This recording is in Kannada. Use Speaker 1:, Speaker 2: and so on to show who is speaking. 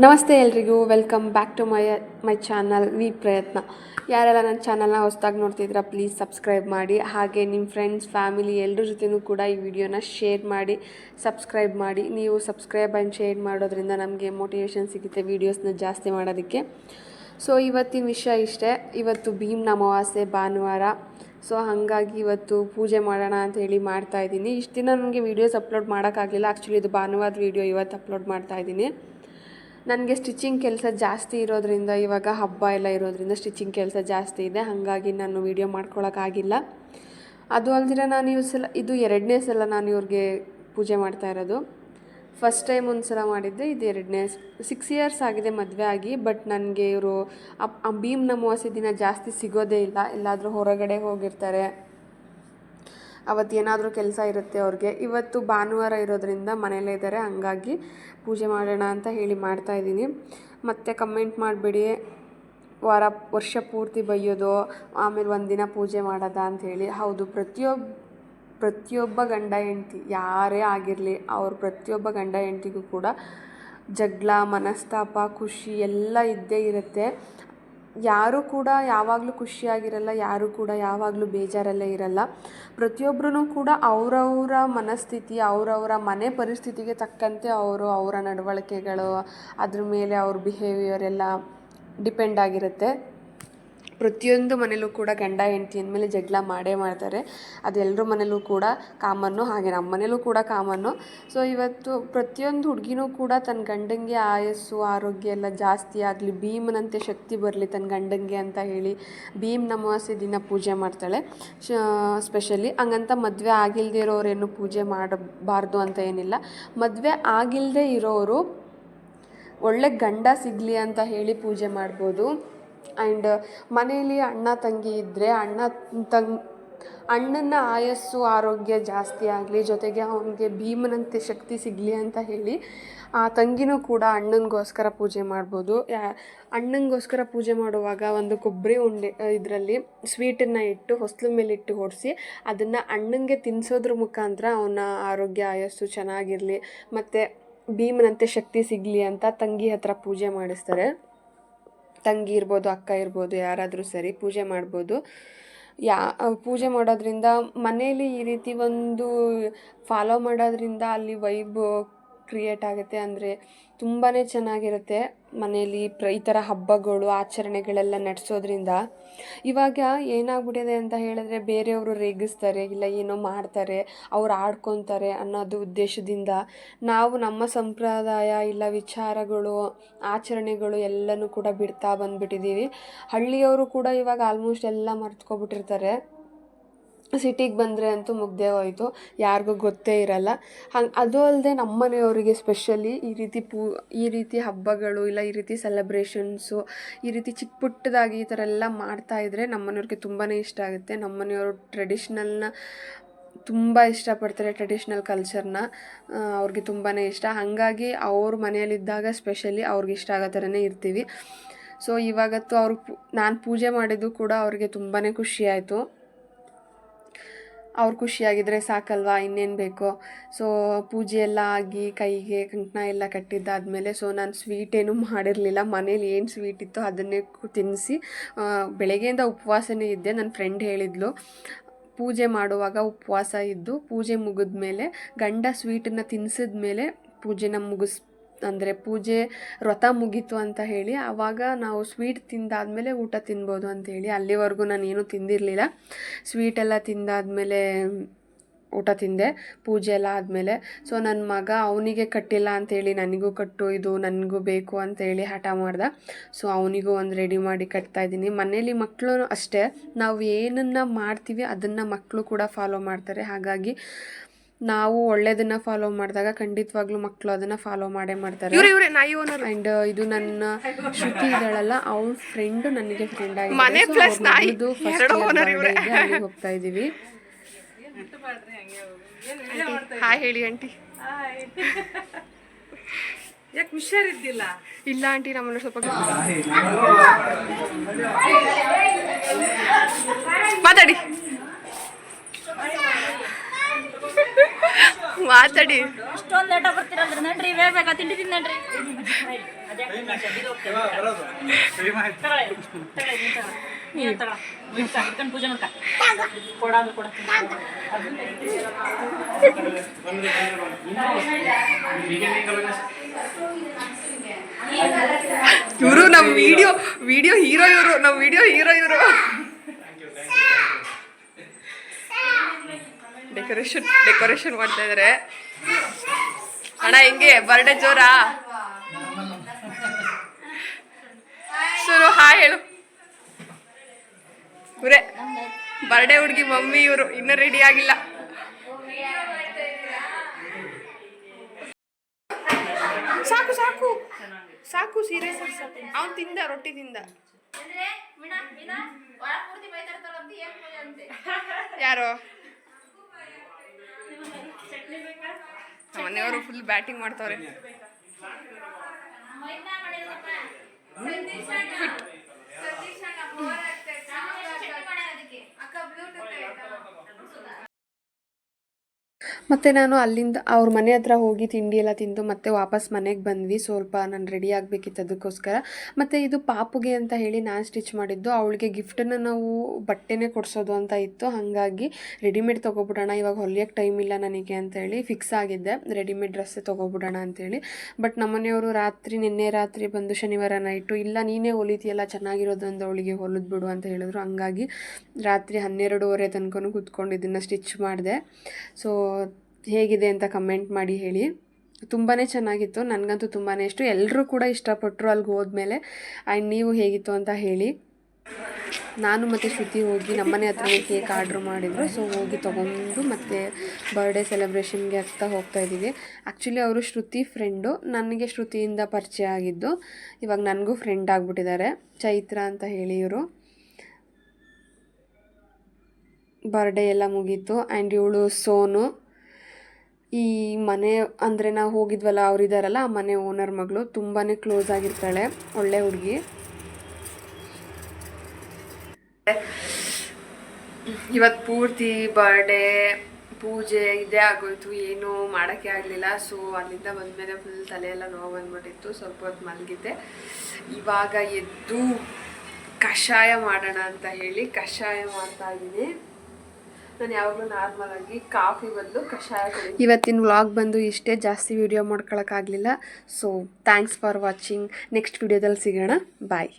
Speaker 1: ನಮಸ್ತೆ ಎಲ್ರಿಗೂ welcome back to my my channel V ಪ್ರಯತ್ನ ಯಾರೆಲ್ಲ ನನ್ನ ಚಾನಲ್ನ ಹೊಸ್ದಾಗಿ ನೋಡ್ತಿದ್ದೀರಾ ಪ್ಲೀಸ್ ಸಬ್ಸ್ಕ್ರೈಬ್ ಮಾಡಿ. ಹಾಗೆ ನಿಮ್ಮ ಫ್ರೆಂಡ್ಸ್ ಫ್ಯಾಮಿಲಿ ಎಲ್ಲರ ಜೊತೆಯೂ ಕೂಡ ಈ ವಿಡಿಯೋನ ಶೇರ್ ಮಾಡಿ ಸಬ್ಸ್ಕ್ರೈಬ್ ಮಾಡಿ. ನೀವು ಸಬ್ಸ್ಕ್ರೈಬ್ ಆ್ಯಂಡ್ ಶೇರ್ ಮಾಡೋದ್ರಿಂದ ನಮಗೆ ಮೋಟಿವೇಶನ್ ಸಿಗುತ್ತೆ ವೀಡಿಯೋಸ್ನ ಜಾಸ್ತಿ ಮಾಡೋದಕ್ಕೆ. ಸೊ ಇವತ್ತಿನ ವಿಷಯ ಇಷ್ಟೇ. ಇವತ್ತು ಭೀಮ್ನ ಅಮಾವಾಸ್ಯೆ, ಭಾನುವಾರ. ಸೊ ಹಾಗಾಗಿ ಇವತ್ತು ಪೂಜೆ ಮಾಡೋಣ ಅಂತ ಹೇಳಿ ಮಾಡ್ತಾ ಇದ್ದೀನಿ. ಇಷ್ಟು ದಿನ ನನಗೆ ವೀಡಿಯೋಸ್ ಅಪ್ಲೋಡ್ ಮಾಡೋಕ್ಕಾಗಲಿಲ್ಲ. ಆ್ಯಕ್ಚುಲಿ ಇದು ಭಾನುವಾರದ ವೀಡಿಯೋ ಇವತ್ತು ಅಪ್ಲೋಡ್ ಮಾಡ್ತಾ ಇದ್ದೀನಿ. ನನಗೆ ಸ್ಟಿಚಿಂಗ್ ಕೆಲಸ ಜಾಸ್ತಿ ಇರೋದರಿಂದ ಇವಾಗ ಹಬ್ಬ ಎಲ್ಲ ಇರೋದರಿಂದ ಸ್ಟಿಚಿಂಗ್ ಕೆಲಸ ಜಾಸ್ತಿ ಇದೆ. ಹಾಗಾಗಿ ನಾನು ವೀಡಿಯೋ ಮಾಡ್ಕೊಳಕ್ಕಾಗಿಲ್ಲ ಅದು ಅಲ್ದಿರ ನಾನು ಇವ್ರ ಸಲ, ಇದು ಎರಡನೇ ಸಲ ನಾನು ಇವ್ರಿಗೆ ಪೂಜೆ ಮಾಡ್ತಾ ಇರೋದು. ಫಸ್ಟ್ ಟೈಮ್ ಒಂದು ಸಲ ಮಾಡಿದ್ದೆ, ಇದು ಎರಡನೇ ಸಿಕ್ಸ್ ಇಯರ್ಸ್ ಆಗಿದೆ ಮದುವೆ ಆಗಿ ಬಟ್ ನನಗೆ ಇವರು ಭೀಮ್ ಅಮಾವಾಸ್ಯೆ ದಿನ ಜಾಸ್ತಿ ಸಿಗೋದೇ ಇಲ್ಲ. ಎಲ್ಲಾದರೂ ಹೊರಗಡೆ ಹೋಗಿರ್ತಾರೆ. ಅವತ್ತು ಏನಾದರೂ ಕೆಲಸ ಇರುತ್ತೆ ಅವ್ರಿಗೆ. ಇವತ್ತು ಭಾನುವಾರ ಇರೋದರಿಂದ ಮನೇಲೇ ಇದ್ದಾರೆ ಹಂಗಾಗಿ ಪೂಜೆ ಮಾಡೋಣ ಅಂತ ಹೇಳಿ ಮಾಡ್ತಾ ಇದ್ದೀನಿ. ಮತ್ತೆ ಕಮೆಂಟ್ ಮಾಡಬೇಡಿ. ವಾರ, ವರ್ಷ ಪೂರ್ತಿ ಬೈಯೋದು, ಆಮೇಲೆ ಒಂದಿನ ಪೂಜೆ ಮಾಡೋದ ಅಂಥೇಳಿ ಹೌದು ಪ್ರತಿಯೊಬ್ಬ ಪ್ರತಿಯೊಬ್ಬ ಗಂಡ ಹೆಂಡ್ತಿ, ಯಾರೇ ಆಗಿರಲಿ, ಅವ್ರ ಪ್ರತಿಯೊಬ್ಬ ಗಂಡ ಹೆಂಡ್ತಿಗೂ ಕೂಡ ಜಗಳ, ಮನಸ್ತಾಪ, ಖುಷಿ ಎಲ್ಲ ಇದ್ದೇ ಇರುತ್ತೆ. ಯಾರೂ ಕೂಡ ಯಾವಾಗಲೂ ಖುಷಿಯಾಗಿರಲ್ಲ, ಯಾರೂ ಕೂಡ ಯಾವಾಗಲೂ ಬೇಜಾರಲ್ಲೇ ಇರಲ್ಲ. ಪ್ರತಿಯೊಬ್ಬರೂ ಕೂಡ ಅವರವರ ಮನಸ್ಥಿತಿ, ಅವರವರ ಮನೆ ಪರಿಸ್ಥಿತಿಗೆ ತಕ್ಕಂತೆ ಅವರು ಅವರ ನಡವಳಿಕೆಗಳು, ಅದ್ರ ಮೇಲೆ ಅವ್ರ ಬಿಹೇವಿಯರ್ ಎಲ್ಲ ಡಿಪೆಂಡ್ ಆಗಿರುತ್ತೆ. ಪ್ರತಿಯೊಂದು ಮನೇಲೂ ಕೂಡ ಗಂಡ ಹೆಂಡತಿ ಅಂದಮೇಲೆ ಜಗಳ ಮಾಡೇ ಮಾಡ್ತಾರೆ. ಅದು ಎಲ್ಲರ ಮನೇಲೂ ಕೂಡ ಕಾಮನ್ನು, ಹಾಗೆ ನಮ್ಮ ಮನೇಲೂ ಕೂಡ ಕಾಮನ್ನು. ಸೊ ಇವತ್ತು ಪ್ರತಿಯೊಂದು ಹುಡುಗಿನೂ ಕೂಡ ತನ್ನ ಗಂಡಂಗೆ ಆಯಸ್ಸು, ಆರೋಗ್ಯ ಎಲ್ಲ ಜಾಸ್ತಿ ಆಗಲಿ, ಭೀಮನಂತೆ ಶಕ್ತಿ ಬರಲಿ ತನ್ನ ಗಂಡಂಗೆ ಅಂತ ಹೇಳಿ ಭೀಮ್ ಅಮಾವಾಸ್ಯೆ ದಿನ ಪೂಜೆ ಮಾಡ್ತಾಳೆ. ಸ್ಪೆಷಲಿ ಹಂಗಂತ ಮದುವೆ ಆಗಿಲ್ಲದೆ ಇರೋರೇನು ಪೂಜೆ ಮಾಡಬಾರ್ದು ಅಂತ ಏನಿಲ್ಲ. ಮದುವೆ ಆಗಿಲ್ಲದೆ ಇರೋರು ಒಳ್ಳೆ ಗಂಡ ಸಿಗಲಿ ಅಂತ ಹೇಳಿ ಪೂಜೆ ಮಾಡ್ಬೋದು. ಆ್ಯಂಡ್ ಮನೆಯಲ್ಲಿ ಅಣ್ಣ ತಂಗಿ ಇದ್ದರೆ ಅಣ್ಣ ತಂಗ್, ಅಣ್ಣನ ಆಯಸ್ಸು ಆರೋಗ್ಯ ಜಾಸ್ತಿ ಆಗಲಿ, ಜೊತೆಗೆ ಅವನಿಗೆ ಭೀಮನಂತೆ ಶಕ್ತಿ ಸಿಗಲಿ ಅಂತ ಹೇಳಿ, ಆ ತಂಗಿನೂ ಕೂಡ ಅಣ್ಣನಿಗೋಸ್ಕರ ಪೂಜೆ ಮಾಡ್ಬೋದು. ಅಣ್ಣನಿಗೋಸ್ಕರ ಪೂಜೆ ಮಾಡುವಾಗ ಒಂದು ಕೊಬ್ಬರಿ ಉಂಡೆ ಇದರಲ್ಲಿ ಸ್ವೀಟನ್ನು ಇಟ್ಟು ಹೊಸಲು ಮೇಲಿಟ್ಟು ಹೊಡಿಸಿ ಅದನ್ನು ಅಣ್ಣನಿಗೆ ತಿನ್ನಿಸೋದ್ರ ಮುಖಾಂತರ ಅವನ ಆರೋಗ್ಯ, ಆಯಸ್ಸು ಚೆನ್ನಾಗಿರಲಿ, ಮತ್ತು ಭೀಮನಂತೆ ಶಕ್ತಿ ಸಿಗಲಿ ಅಂತ ತಂಗಿ ಹತ್ರ ಪೂಜೆ ಮಾಡಿಸ್ತಾರೆ. ತಂಗಿ ಇರ್ಬೋದು, ಅಕ್ಕ ಇರ್ಬೋದು, ಯಾರಾದರೂ ಸರಿ ಪೂಜೆ ಮಾಡ್ಬೋದು. ಯಾ ಪೂಜೆ ಮಾಡೋದ್ರಿಂದ ಮನೇಲಿ ಈ ರೀತಿ ಒಂದು ಫಾಲೋ ಮಾಡೋದ್ರಿಂದ ಅಲ್ಲಿ ವೈಬ್ ಕ್ರಿಯೇಟ್ ಆಗುತ್ತೆ ಅಂದರೆ ತುಂಬಾ ಚೆನ್ನಾಗಿರುತ್ತೆ ಮನೆಯಲ್ಲಿ ಪ್ರ, ಈ ಥರ ಹಬ್ಬಗಳು, ಆಚರಣೆಗಳೆಲ್ಲ ನಡೆಸೋದ್ರಿಂದ. ಇವಾಗ ಏನಾಗ್ಬಿಟ್ಟಿದೆ ಅಂತ ಹೇಳಿದ್ರೆ ಬೇರೆಯವರು ರೇಗಿಸ್ತಾರೆ, ಇಲ್ಲ ಏನೋ ಮಾಡ್ತಾರೆ, ಅವ್ರು ಆಡ್ಕೊತಾರೆ ಅನ್ನೋದು ಉದ್ದೇಶದಿಂದ ನಾವು ನಮ್ಮ ಸಂಪ್ರದಾಯ ಇಲ್ಲ ವಿಚಾರಗಳು, ಆಚರಣೆಗಳು ಎಲ್ಲನೂ ಕೂಡ ಬಿಡ್ತಾ ಬಂದ್ಬಿಟ್ಟಿದ್ದೀವಿ. ಹಳ್ಳಿಯವರು ಕೂಡ ಇವಾಗ ಆಲ್ಮೋಸ್ಟ್ ಎಲ್ಲ ಮರ್ತ್ಕೊಬಿಟ್ಟಿರ್ತಾರೆ. ಸಿಟಿಗೆ ಬಂದರೆ ಅಂತೂ ಮುಗ್ದೆ ಹೋಯಿತು. ಯಾರಿಗೂ ಗೊತ್ತೇ ಇರಲ್ಲ. ಹಂಗೆ ಅದು ಅಲ್ಲದೆ ನಮ್ಮ ಮನೆಯವರಿಗೆ ಸ್ಪೆಷಲಿ ಈ ರೀತಿ ಪೂ, ಈ ರೀತಿ ಹಬ್ಬಗಳು ಇಲ್ಲ, ಈ ರೀತಿ ಸೆಲೆಬ್ರೇಷನ್ಸು ಈ ರೀತಿ ಚಿಕ್ಕ ಪುಟ್ಟದಾಗಿ ಈ ಥರ ಎಲ್ಲ ಮಾಡ್ತಾಯಿದ್ರೆ ನಮ್ಮ ಮನೆಯವ್ರಿಗೆ ತುಂಬಾ ಇಷ್ಟ ಆಗುತ್ತೆ. ನಮ್ಮ ಮನೆಯವರು ಟ್ರೆಡಿಷ್ನಲ್ನ ತುಂಬ ಇಷ್ಟಪಡ್ತಾರೆ ಟ್ರೆಡಿಷ್ನಲ್ ಕಲ್ಚರ್ನ ಅವ್ರಿಗೆ ತುಂಬಾ ಇಷ್ಟ. ಹಾಗಾಗಿ ಅವ್ರ ಮನೆಯಲ್ಲಿದ್ದಾಗ ಸ್ಪೆಷಲಿ ಅವ್ರಿಗೆ ಇಷ್ಟ ಆಗೋ ಥರನೇ ಇರ್ತೀವಿ. ಸೊ ಇವಾಗತ್ತು ಅವ್ರಿಗೆ ನಾನು ಪೂಜೆ ಮಾಡಿದ್ದು ಕೂಡ ಅವ್ರಿಗೆ ತುಂಬಾ ಖುಷಿ ಆಯಿತು. ಅವ್ರು ಖುಷಿಯಾಗಿದ್ದರೆ ಸಾಕಲ್ವಾ, ಇನ್ನೇನು ಬೇಕೋ? ಸೊ ಪೂಜೆ ಎಲ್ಲ ಆಗಿ ಕೈಗೆ ಕಂಕಣ ಎಲ್ಲ ಕಟ್ಟಿದ್ದಾದಮೇಲೆ ಸೊ ನಾನು ಸ್ವೀಟ್ ಏನೂ ಮಾಡಿರಲಿಲ್ಲ. ಮನೇಲಿ ಏನು ಸ್ವೀಟ್ ಇತ್ತು ಅದನ್ನೇ ತಿನ್ನಿಸಿ ಬೆಳಗ್ಗೆಯಿಂದ ಉಪವಾಸನೇ ಇದ್ದೆ. ನನ್ನ ಫ್ರೆಂಡ್ ಹೇಳಿದ್ಲು, ಪೂಜೆ ಮಾಡುವಾಗ ಉಪವಾಸ ಇದ್ದು, ಪೂಜೆ ಮುಗಿದ ಮೇಲೆ ಗಂಡ ಸ್ವೀಟನ್ನು ತಿನ್ಸಿದ ಮೇಲೆ ಪೂಜೆನ ಮುಗಿಸ್ ಅಂದರೆ ಪೂಜೆ ವ್ರತ ಮುಗೀತು ಅಂತ ಹೇಳಿ ಆವಾಗ ನಾವು ಸ್ವೀಟ್ ತಿಂದಾದಮೇಲೆ ಊಟ ತಿನ್ಬೋದು ಅಂತೇಳಿ ಅಲ್ಲಿವರೆಗೂ ನಾನು ಏನೂ ತಿಂದಿರಲಿಲ್ಲ. ಸ್ವೀಟೆಲ್ಲ ತಿಂದಾದಮೇಲೆ ಊಟ ತಿಂದೆ, ಪೂಜೆ ಎಲ್ಲ ಆದಮೇಲೆ. ಸೊ ನನ್ನ ಮಗ ಅವನಿಗೆ ಕಟ್ಟಿಲ್ಲ ಅಂತೇಳಿ ನನಗೂ ಕಟ್ಟು, ಇದು ನನಗೂ ಬೇಕು ಅಂತೇಳಿ ಹಠ ಮಾಡ್ದೆ. ಸೊ ಅವನಿಗೂ ಒಂದು ರೆಡಿ ಮಾಡಿ ಕಟ್ತಾ ಇದ್ದೀನಿ. ಮನೇಲಿ ಮಕ್ಕಳು ಅಷ್ಟೇ, ನಾವು ಏನನ್ನು ಮಾಡ್ತೀವಿ ಅದನ್ನು ಮಕ್ಕಳು ಕೂಡ ಫಾಲೋ ಮಾಡ್ತಾರೆ. ಹಾಗಾಗಿ ನಾವು ಒಳ್ಳೇದನ್ನ ಫಾಲೋ ಮಾಡಿದಾಗ ಖಂಡಿತವಾಗ್ಲೂ ಮಕ್ಕಳು ಅದನ್ನ ಫಾಲೋ ಮಾಡೇ ಮಾಡ್ತಾರೆ. ಅಂಡ್ ಇದು ನನ್ನ ಶ್ರುತಿ ಇದ್ದಾಳಲ್ಲ ಅವ್ಳ ಫ್ರೆಂಡ್ ನನಗೆ ಫ್ರೆಂಡ್ ಆಗಿದೆ ಹೋಗ್ತಾ ಇದೀವಿ. ಹಾಯ್ ಹೇಳಿ ಆಂಟಿ.
Speaker 2: ಯಾಕೆ ಹುಷಾರಿದ್ದಿಲ್ಲ?
Speaker 1: ಇಲ್ಲ ಆಂಟಿ ನಮ್ಮನ್ನ ಸ್ವಲ್ಪ ಮಾತಾಡಿ. ಮಾತಾಡಿ.
Speaker 3: ಇಷ್ಟೊಂದು ಲೇಟ ಬರ್ತೀರಲ್ರಿ ನಡ್ರಿ ಬೇಗ ತಿಂಡಿ ತಿಂದ್ರಿ ಪೂಜೆ ಮಾಡ್ಕ ಕೊಡಾದ ಕೊಡ
Speaker 1: ಇವರು ನಮ್ಮ ವಿಡಿಯೋ ವಿಡಿಯೋ ಹೀರೋ ಇವರು ನಮ್ಮ ವಿಡಿಯೋ ಹೀರೋ ಇವರು. ಡೆಕೋರೇಷನ್ ಡೆಕೋರೇಷನ್ ಮಾಡ್ತಾ ಇದಾರೆ. ಅಣ್ಣ ಹೆಂಗೆ? ಬರ್ಡೇ ಜೋರಾ? ಸುರು ಹಾ ಹೇಳು. ಗುರೆ ಬರ್ಡೇ ಹುಡುಗಿ ಮಮ್ಮಿ ಇವರು ಇನ್ನೂ ರೆಡಿ ಆಗಿಲ್ಲ. ಸಾಕು ಸಾಕು. ಸಾಕು ಸೀರೆ ಅವ್ನು ತಿಂದ ರೊಟ್ಟಿ ತಿಂದ. ಯಾರು? ಮನೆಯವರು ಫುಲ್ ಬ್ಯಾಟಿಂಗ್ ಮಾಡ್ತಾವ್ರೆ. ಮತ್ತು ನಾನು ಅಲ್ಲಿಂದ ಅವ್ರ ಮನೆ ಹತ್ರ ಹೋಗಿ ತಿಂಡಿ ಎಲ್ಲ ತಿಂದು ಮತ್ತೆ ವಾಪಸ್ ಮನೆಗೆ ಬಂದ್ವಿ. ಸ್ವಲ್ಪ ನಾನು ರೆಡಿ ಆಗಬೇಕಿತ್ತು ಅದಕ್ಕೋಸ್ಕರ. ಮತ್ತು ಇದು ಪಾಪುಗೆ ಅಂತ ಹೇಳಿ ನಾನು ಸ್ಟಿಚ್ ಮಾಡಿದ್ದು. ಅವಳಿಗೆ ಗಿಫ್ಟನ್ನು ನಾವು ಬಟ್ಟೆನೇ ಕೊಡಿಸೋದು ಅಂತ ಇತ್ತು. ಹಾಗಾಗಿ ರೆಡಿಮೇಡ್ ತೊಗೊಬಿಡೋಣ. ಇವಾಗ ಹೊಲಿಯೋಕ್ಕೆ ಟೈಮ್ ಇಲ್ಲ ನನಗೆ ಅಂತೇಳಿ ಫಿಕ್ಸ್ ಆಗಿದ್ದೆ. ರೆಡಿಮೇಡ್ ಡ್ರೆಸ್ಸೇ ತೊಗೊಬಿಡೋಣ ಅಂತೇಳಿ ಬಟ್ ನಮ್ಮನೆಯವರು ರಾತ್ರಿ, ನಿನ್ನೆ ರಾತ್ರಿ ಬಂದು ಶನಿವಾರ ನೈಟು ಇಲ್ಲ, ನೀನೇ ಹೊಲಿತೀಯಲ್ಲ ಚೆನ್ನಾಗಿರೋದೊಂದು ಅವಳಿಗೆ ಹೊಲಿದ್ಬಿಡು ಅಂತ ಹೇಳಿದ್ರು. ಹಂಗಾಗಿ ರಾತ್ರಿ ಹನ್ನೆರಡೂವರೆ ತನಕ ಕೂತ್ಕೊಂಡು ಇದನ್ನು ಸ್ಟಿಚ್ ಮಾಡಿದೆ. ಸೊ ಹೇಗಿದೆ ಅಂತ ಕಮೆಂಟ್ ಮಾಡಿ ಹೇಳಿ. ತುಂಬಾ ಚೆನ್ನಾಗಿತ್ತು. ನನಗಂತೂ ತುಂಬಾ ಇಷ್ಟು. ಎಲ್ಲರೂ ಕೂಡ ಇಷ್ಟಪಟ್ಟರು ಅಲ್ಲಿಗೆ ಹೋದ್ಮೇಲೆ. ಆ್ಯಂಡ್ ನೀವು ಹೇಗಿತ್ತು ಅಂತ ಹೇಳಿ. ನಾನು ಮತ್ತು ಶ್ರುತಿ ಹೋಗಿ ನಮ್ಮನೆ ಹತ್ರ ಕೇಕ್ ಆರ್ಡ್ರ್ ಮಾಡಿದರು. ಸೊ ಹೋಗಿ ತೊಗೊಂಡು ಮತ್ತು ಬರ್ಡೇ ಸೆಲೆಬ್ರೇಷನ್ಗೆ ಆಗ್ತಾ ಹೋಗ್ತಾ ಇದ್ದೀವಿ. ಆ್ಯಕ್ಚುಲಿ ಅವರು ಶ್ರುತಿ ಫ್ರೆಂಡು ನನಗೆ ಶ್ರುತಿಯಿಂದ ಪರಿಚಯ ಆಗಿದ್ದು. ಇವಾಗ ನನಗೂ ಫ್ರೆಂಡ್ ಆಗಿಬಿಟ್ಟಿದ್ದಾರೆ. ಚೈತ್ರ ಅಂತ ಹೇಳಿ ಇವರು. ಬರ್ಡೇ ಎಲ್ಲ ಮುಗೀತು. ಆ್ಯಂಡ್ ಇವಳು ಸೋನು. ಈ ಮನೆ ಅಂದರೆ ನಾವು ಹೋಗಿದ್ವಲ್ಲ ಅವರಿದ್ದಾರಲ್ಲ ಆ ಮನೆ ಓನರ್ ಮಗಳು ತುಂಬಾ ಕ್ಲೋಸ್ ಆಗಿರ್ತಾಳೆ, ಒಳ್ಳೆ ಹುಡುಗಿ. ಇವತ್ತು ಪೂರ್ತಿ ಬರ್ಡೇ ಪೂಜೆ ಇದೇ ಆಗೋಯ್ತು, ಏನೂ ಮಾಡೋಕ್ಕೆ ಆಗಲಿಲ್ಲ. ಸೊ ಅಲ್ಲಿಂದ ಬಂದಮೇಲೆ ಫುಲ್ ತಲೆಯೆಲ್ಲ ನೋವು ಬಂದ್ಬಿಟ್ಟಿತ್ತು, ಸ್ವಲ್ಪ ಹೊತ್ತು ಮಲಗಿದ್ದೆ. ಇವಾಗ ಎದ್ದು ಕಷಾಯ ಮಾಡೋಣ ಅಂತ ಹೇಳಿ ಕಷಾಯ ಮಾಡ್ತಾ ಇದ್ದೀನಿ. ನಾನು ಯಾವಾಗಲೂ ನಾರ್ಮಲ್ ಆಗಿ ಕಾಫಿ ಬದಲು ಕಷಾಯ ಇವತ್ತಿನ ವ್ಲಾಗ್ ಬಂದು ಇಷ್ಟೇ, ಜಾಸ್ತಿ video ಮಾಡ್ಕೊಳಕ್ಕಾಗಲಿಲ್ಲ so thanks for watching next ವಿಡಿಯೋದಲ್ಲಿ ಸಿಗೋಣ. ಬಾಯ್